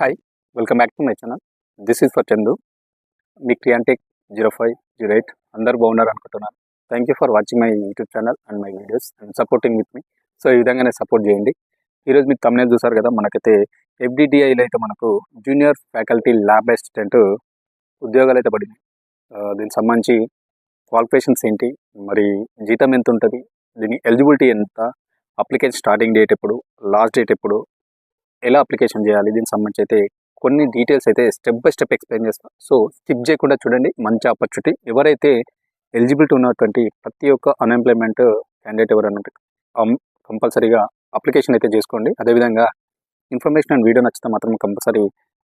Hi welcome back to my channel this is for Chandu మీ క్రియాంటెక్ zero five zero eight అందరు బాగున్నారు అనుకుంటున్నాను. Thank you for watching my YouTube channel and my videos and supporting with me so ఈ విధంగానే support చేయండి. ఈరోజు మీరు తమ్మునే చూసారు కదా మనకైతే ఎఫ్డిడిఐలో అయితే మనకు జూనియర్ ఫ్యాకల్టీ ల్యాబ్ అసిస్టెంట్ ఉద్యోగాలు అయితే పడినాయి. దీనికి సంబంధించి క్వాలిఫికేషన్స్ ఏంటి మరి జీతం ఎంత ఉంటుంది దీని ఎలిజిబిలిటీ ఎంత అప్లికేషన్ స్టార్టింగ్ డేట్ ఎప్పుడు లాస్ట్ డేట్ ఎప్పుడు ఎలా అప్లికేషన్ చేయాలి? దీనికి సంబంధించి అయితే కొన్ని డీటెయిల్స్ అయితే స్టెప్ బై స్టెప్ ఎక్స్ప్లెయిన్ చేస్తాం. సో స్కిప్ చేయకుండా చూడండి. మంచి ఆపర్చునిటీ. ఎవరైతే ఎలిజిబిలిటీ ఉన్నటువంటి ప్రతి ఒక్క అన్ఎంప్లాయ్మెంట్ క్యాండిడేట్ ఎవరన్నట్టు కంపల్సరీగా అప్లికేషన్ అయితే చేసుకోండి. అదేవిధంగా ఇన్ఫర్మేషన్ అండ్ వీడియో నచ్చితే మాత్రం కంపల్సరీ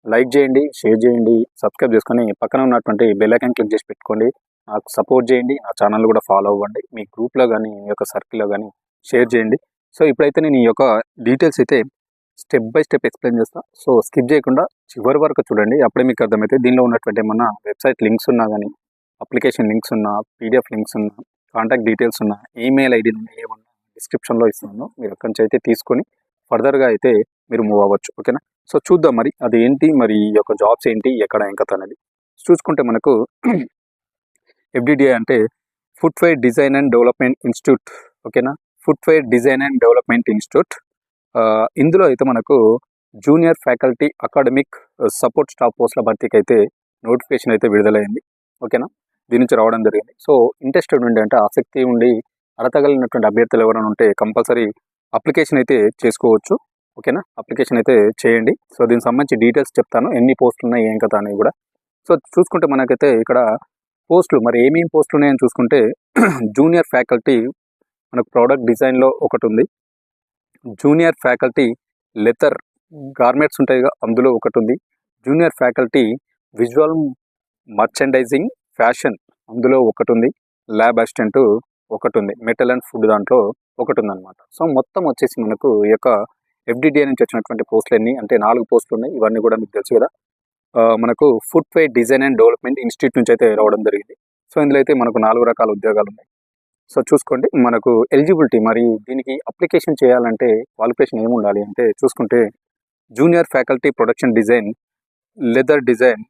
లైక్ చేయండి షేర్ చేయండి సబ్స్క్రైబ్ చేసుకొని పక్కన ఉన్నటువంటి బెల్ ఐకాన్ క్లిక్ చేసి పెట్టుకోండి. నాకు సపోర్ట్ చేయండి. నా ఛానల్ కూడా ఫాలో అవ్వండి. మీ గ్రూప్లో కానీ మీ యొక్క సర్కిల్లో కానీ షేర్ చేయండి. సో ఇప్పుడైతే నేను ఈ యొక్క డీటెయిల్స్ అయితే స్టెప్ బై స్టెప్ ఎక్స్ప్లెయిన్ చేస్తా. సో స్కిప్ చేయకుండా చివరి వరకు చూడండి. అప్పుడే మీకు అర్థమైతే దీనిలో ఉన్నటువంటి ఏమన్నా వెబ్సైట్ లింక్స్ ఉన్నా కానీ అప్లికేషన్ లింక్స్ ఉన్నా పీడిఎఫ్ లింక్స్ ఉన్నా కాంటాక్ట్ డీటెయిల్స్ ఉన్నా ఈమెయిల్ ఐడి ఏమన్నా డిస్క్రిప్షన్లో ఇస్తున్నాను మీరు అక్కడి నుంచి అయితే తీసుకొని ఫర్దర్గా అయితే మీరు మూవ్ అవ్వచ్చు. ఓకేనా? సో చూద్దాం మరి అది ఏంటి మరి ఈ యొక్క జాబ్స్ ఏంటి ఎక్కడ ఎంకత అనేది. చూసుకుంటే మనకు ఎఫ్డిడిఐ అంటే footwear design and development institute. ఓకేనా? Footwear design and development institute. ఇందులో అయితే మనకు junior faculty academic support staff పోస్టుల భర్తీకి అయితే నోటిఫికేషన్ అయితే విడుదలైంది. ఓకేనా? దీని నుంచి రావడం జరిగింది. సో ఇంట్రెస్టెడ్ ఉండి అంటే ఆసక్తి ఉండి అడతగలిగినటువంటి అభ్యర్థులు ఎవరైనా ఉంటే కంపల్సరీ అప్లికేషన్ అయితే చేసుకోవచ్చు. ఓకేనా? అప్లికేషన్ అయితే చేయండి. సో దీనికి సంబంధించి డీటెయిల్స్ చెప్తాను. ఎన్ని పోస్టులు ఉన్నాయి ఏం కదా అనేవి కూడా. సో చూసుకుంటే మనకైతే ఇక్కడ పోస్టులు మరి ఏమేమి పోస్టులు ఉన్నాయని చూసుకుంటే జూనియర్ ఫ్యాకల్టీ మనకు ప్రోడక్ట్ డిజైన్లో ఒకటి ఉంది. జూనియర్ ఫ్యాకల్టీ లెతర్ గార్మెంట్స్ ఉంటాయి అందులో ఒకటి ఉంది. Junior faculty visual merchandising fashion అందులో ఒకటి ఉంది. ల్యాబ్ అసిస్టెంట్ ఒకటి ఉంది. మెటల్ అండ్ ఫుడ్ దాంట్లో ఒకటి ఉందన్నమాట. సో మొత్తం వచ్చేసి మనకు ఈ యొక్క ఎఫ్డిడిఏ నుంచి వచ్చినటువంటి పోస్టులు ఎన్ని అంటే నాలుగు పోస్టులు ఉన్నాయి. ఇవన్నీ కూడా మీకు తెలుసు కదా. మనకు footwear design and development institute నుంచి అయితే రావడం జరిగింది. సో ఇందులో అయితే మనకు నాలుగు రకాల ఉద్యోగాలు ఉన్నాయి. సో చూసుకోండి మనకు ఎలిజిబిలిటీ మరి దీనికి అప్లికేషన్ చేయాలంటే క్వాలిఫికేషన్ ఏముండాలి అంటే చూసుకుంటే junior faculty production design leather design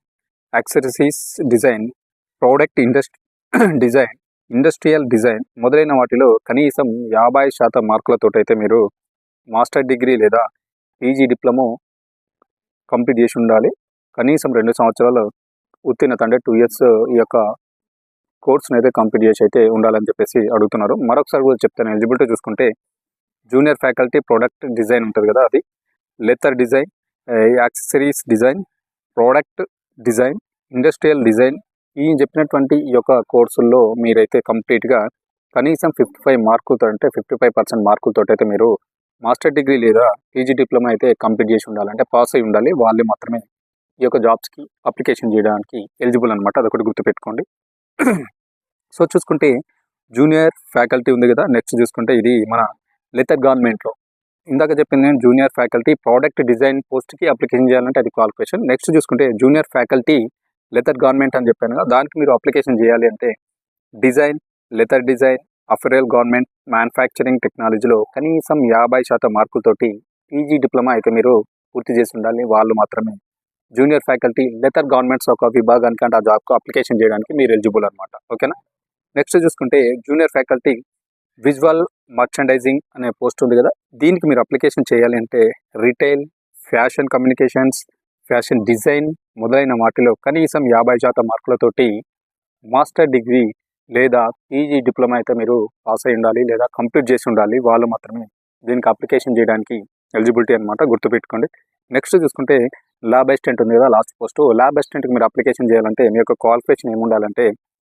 accessories design product industrial design industrial design మొదలైన వాటిలో కనీసం యాభై శాతం మార్కులతో అయితే మీరు మాస్టర్ డిగ్రీ లేదా పీజీ డిప్లొమో కంప్లీట్ చేసి ఉండాలి. కనీసం రెండు సంవత్సరాలు ఉత్తీర్ణత అంటే టూ ఇయర్స్ ఈ యొక్క కోర్స్ని అయితే కంప్లీట్ చేసి అయితే ఉండాలని చెప్పేసి అడుగుతున్నారు. మరొకసారి కూడా చెప్తాను. ఎలిజిబిలిటీ చూసుకుంటే జూనియర్ ఫ్యాకల్టీ ప్రోడక్ట్ డిజైన్ ఉంటుంది కదా అది. Leather design accessories design product design industrial design ఈ చెప్పినటువంటి ఈ యొక్క కోర్సుల్లో మీరైతే కంప్లీట్గా కనీసం ఫిఫ్టీ ఫైవ్ మార్కులతో అంటే ఫిఫ్టీ ఫైవ్ పర్సెంట్ మార్కులతో అయితే మీరు మాస్టర్ డిగ్రీ లేదా పీజీ డిప్లొమా అయితే కంప్లీట్ చేసి ఉండాలి. అంటే పాస్ అయి ఉండాలి. వాళ్ళు మాత్రమే ఈ యొక్క జాబ్స్కి అప్లికేషన్ చేయడానికి ఎలిజిబుల్ అనమాట అదొకటి గుర్తుపెట్టుకోండి. సో చూసుకుంటే జూనియర్ ఫ్యాకల్టీ ఉంది కదా నెక్స్ట్ చూసుకుంటే ఇది మన లెతర్ గవర్నమెంట్లో ఇందాక చెప్పింది నేను జూనియర్ ఫ్యాకల్టీ ప్రోడక్ట్ డిజైన్ పోస్ట్కి అప్లికేషన్ చేయాలంటే అది క్వాలిఫికేషన్ నెక్స్ట్ చూసుకుంటే జూనియర్ ఫ్యాకల్టీ లెతర్ గవర్నమెంట్ అని చెప్పాను కదా దానికి మీరు అప్లికేషన్ చేయాలి అంటే design leather design apparel government manufacturing టెక్నాలజీలో కనీసం యాభై శాతం మార్కులతోటి పీజీ డిప్లొమా అయితే మీరు పూర్తి చేసి ఉండాలి. వాళ్ళు మాత్రమే జూనియర్ ఫ్యాకల్టీ లెతర్ గవర్నమెంట్స్ ఒక విభాగానికి అంటే ఆ జాబ్కు అప్లికేషన్ చేయడానికి మీరు ఎలిజిబుల్ అనమాట ఓకేనా? నెక్స్ట్ చూసుకుంటే జూనియర్ ఫ్యాకల్టీ విజువల్ మర్చండైజింగ్ అనే పోస్ట్ ఉంది కదా. దీనికి మీరు అప్లికేషన్ చేయాలి అంటే retail fashion communications fashion design మొదలైన వాటిలో కనీసం యాభై శాతం మార్కులతోటి మాస్టర్ డిగ్రీ లేదా పీజీ డిప్లొమా అయితే మీరు పాస్ అయి ఉండాలి లేదా కంప్లీట్ చేసి ఉండాలి. వాళ్ళు మాత్రమే దీనికి అప్లికేషన్ చేయడానికి ఎలిజిబిలిటీ అనమాట గుర్తుపెట్టుకోండి. నెక్స్ట్ చూసుకుంటే ల్యాబ్ అసిస్టెంట్ ఉంది కదా లాస్ట్ పోస్ట్ ల్యాబ్ అసిస్టెంట్కి మీరు అప్లికేషన్ చేయాలంటే మీ యొక్క క్వాలిఫికేషన్ ఏమి ఉండాలంటే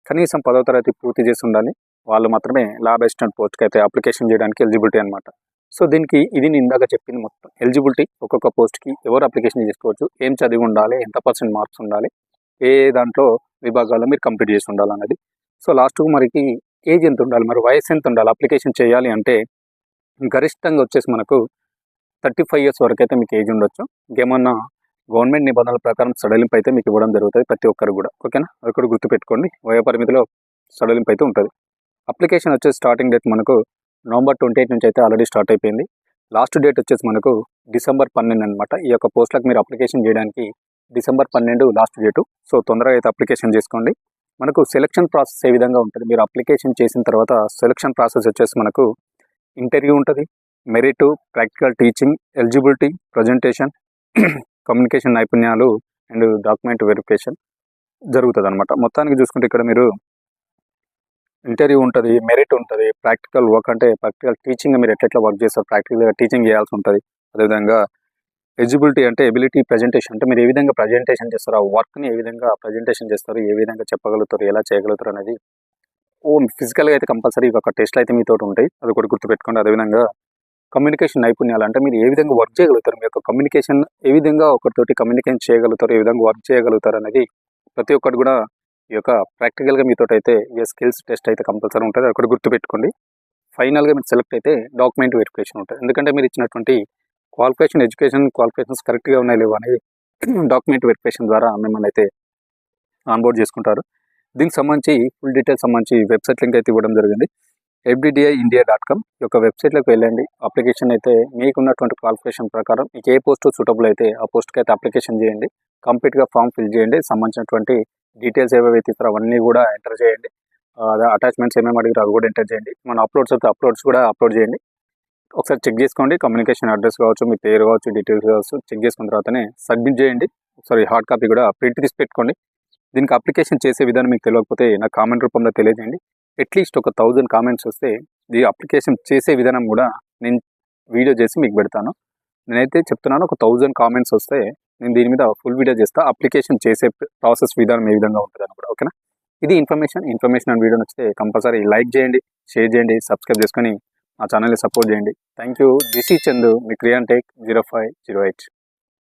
కనీసం పదో తరగతి పూర్తి చేసి ఉండాలి. వాళ్ళు మాత్రమే ల్యాబ్ అసిస్టెంట్ పోస్ట్కి అయితే అప్లికేషన్ చేయడానికి ఎలిజిబిలిటీ అనమాట సో దీనికి ఇది నేను ఇందాక చెప్పింది మొత్తం. ఎలిజిబిలిటీ ఒక్కొక్క పోస్ట్కి ఎవరు అప్లికేషన్ చేసుకోవచ్చు ఏం చదివి ఉండాలి ఎంత పర్సెంట్ మార్క్స్ ఉండాలి ఏ దాంట్లో విభాగాల్లో మీరు కంప్లీట్ చేసి ఉండాలి అన్నది. సో లాస్ట్కు మరికి ఏజ్ ఎంత ఉండాలి మరి వయసు ఎంత ఉండాలి అప్లికేషన్ చేయాలి అంటే గరిష్టంగా వచ్చేసి మనకు థర్టీ ఫైవ్ ఇయర్స్ వరకు అయితే మీకు ఏజ్ ఉండొచ్చు. ఇంకేమన్నా గవర్నమెంట్ నిబంధనల ప్రకారం సడలింపు అయితే మీకు ఇవ్వడం జరుగుతుంది ప్రతి ఒక్కరు కూడా ఓకేనా? అది కూడా గుర్తుపెట్టుకోండి. వయో పరిమితిలో సడలింపు అయితే ఉంటుంది. అప్లికేషన్ వచ్చేసి స్టార్టింగ్ డేట్ మనకు నవంబర్ ట్వంటీ ఎయిట్ నుంచి అయితే ఆల్రెడీ స్టార్ట్ అయిపోయింది. లాస్ట్ డేట్ వచ్చేసి మనకు డిసెంబర్ పన్నెండు అనమాట ఈ యొక్క పోస్టులకు మీరు అప్లికేషన్ చేయడానికి డిసెంబర్ పన్నెండు లాస్ట్ డేటు. సో తొందరగా అయితే అప్లికేషన్ చేసుకోండి. మనకు సెలక్షన్ ప్రాసెస్ ఏ విధంగా ఉంటుంది? మీరు అప్లికేషన్ చేసిన తర్వాత సెలక్షన్ ప్రాసెస్ వచ్చేసి మనకు ఇంటర్వ్యూ ఉంటుంది. Merit practical teaching eligibility presentation communication నైపుణ్యాలు అండ్ డాక్యుమెంట్ వెరిఫికేషన్ జరుగుతుంది అనమాట మొత్తానికి చూసుకుంటే ఇక్కడ మీరు ఇంటర్వ్యూ ఉంటుంది మెరిట్ ఉంటుంది ప్రాక్టికల్ వర్క్ అంటే ప్రాక్టికల్ టీచింగ్ మీరు ఎట్లా వర్క్ చేస్తారు ప్రాక్టికల్గా టీచింగ్ చేయాల్సి ఉంటుంది. అదేవిధంగా ఎలిజిబిలిటీ అంటే ఎబిలిటీ ప్రజెంటేషన్ అంటే మీరు ఏ విధంగా ప్రజెంటేషన్ చేస్తారు ఆ వర్క్ని ఏ విధంగా ప్రజెంటేషన్ చేస్తారు ఏ విధంగా చెప్పగలుగుతారు ఎలా చేయగలుగుతారు అనేది ఓ ఫిజికల్గా అయితే కంపల్సరీ ఒక టెస్ట్లు అయితే మీతో ఉంటాయి. అది కూడా గుర్తుపెట్టుకోండి. అదేవిధంగా కమ్యూనికేషన్ నైపుణ్యాలు అంటే మీరు ఏ విధంగా వర్క్ చేయగలుగుతారు? మీ యొక్క కమ్యూనికేషన్ ఏ విధంగా ఒకరితోటి కమ్యూనికేషన్ చేయగలుగుతారు? ఏ విధంగా వర్క్ చేయగలుగుతారు అనేది ప్రతి ఒక్కటి కూడా ఈ యొక్క ప్రాక్టికల్గా మీతో అయితే ఏ స్కిల్స్ టెస్ట్ అయితే కంపల్సరీ ఉంటుంది. అక్కడ గుర్తుపెట్టుకోండి. ఫైనల్గా మీరు సెలెక్ట్ అయితే డాక్యుమెంట్ వెరిఫికేషన్ ఉంటుంది. ఎందుకంటే మీరు ఇచ్చినటువంటి క్వాలిఫికేషన్ ఎడ్యుకేషన్ క్వాలిఫికేషన్స్ కరెక్ట్గా ఉన్నాయి లేవు అనేది డాక్యుమెంట్ వెరిఫికేషన్ ద్వారా మిమ్మల్ని అయితే ఆన్బోర్డ్ చేసుకుంటారు. దీనికి సంబంధించి ఫుల్ డీటెయిల్స్ సంబంధించి వెబ్సైట్ లింక్ అయితే ఇవ్వడం జరిగింది. ఎఫ్డిడిఐ ఇండియా డాట్ కామ్ యొక్క వెబ్సైట్లోకి వెళ్ళండి. అప్లికేషన్ అయితే మీకున్నటువంటి క్వాలిఫికేషన్ ప్రకారం మీకు ఏ పోస్ట్ సూటబుల్ అయితే ఆ పోస్ట్కి అయితే అప్లికేషన్ చేయండి. కంప్లీట్గా ఫామ్ ఫిల్ చేయండి. సంబంధించినటువంటి డీటెయిల్స్ ఏవైతే ఇస్తారో అవన్నీ కూడా ఎంటర్ చేయండి. అటాచ్మెంట్స్ ఏమేమి అడిగారు అవి కూడా ఎంటర్ చేయండి. మన అప్లోడ్స్ అయితే అప్లోడ్స్ కూడా అప్లోడ్ చేయండి. ఒకసారి చెక్ చేసుకోండి. కమ్యూనికేషన్ అడ్రస్ కావచ్చు మీ పేరు కావచ్చు డీటెయిల్స్ కావచ్చు చెక్ చేసుకున్న తర్వాతనే సబ్మిట్ చేయండి. ఒకసారి హార్డ్ కాపీ కూడా ప్రింట్ తీసి పెట్టుకోండి. దీనికి అప్లికేషన్ చేసే విధానం మీకు తెలియకపోతే నాకు కామెంట్ రూపంలో తెలియజేయండి. అట్లీస్ట్ ఒక థౌజండ్ కామెంట్స్ వస్తే ఈ అప్లికేషన్ చేసే విధానం కూడా నేను వీడియో చేసి మీకు పెడతాను. నేనైతే చెప్తున్నాను ఒక థౌజండ్ కామెంట్స్ వస్తే నేను దీని మీద ఫుల్ వీడియో చేస్తా. అప్లికేషన్ చేసే ప్రాసెస్ విధానం ఏ విధంగా ఉంటుంది అని కూడా ఓకేనా? ఇది ఇన్ఫర్మేషన్. ఇన్ఫర్మేషన్ అండ్ వీడియో నచ్చితే కంపల్సరీ లైక్ చేయండి షేర్ చేయండి సబ్స్క్రైబ్ చేసుకొని మా ఛానల్ని సపోర్ట్ చేయండి. Thank you. దిస్ ఈ చందు మీ క్రియాన్ take zero five zero eight.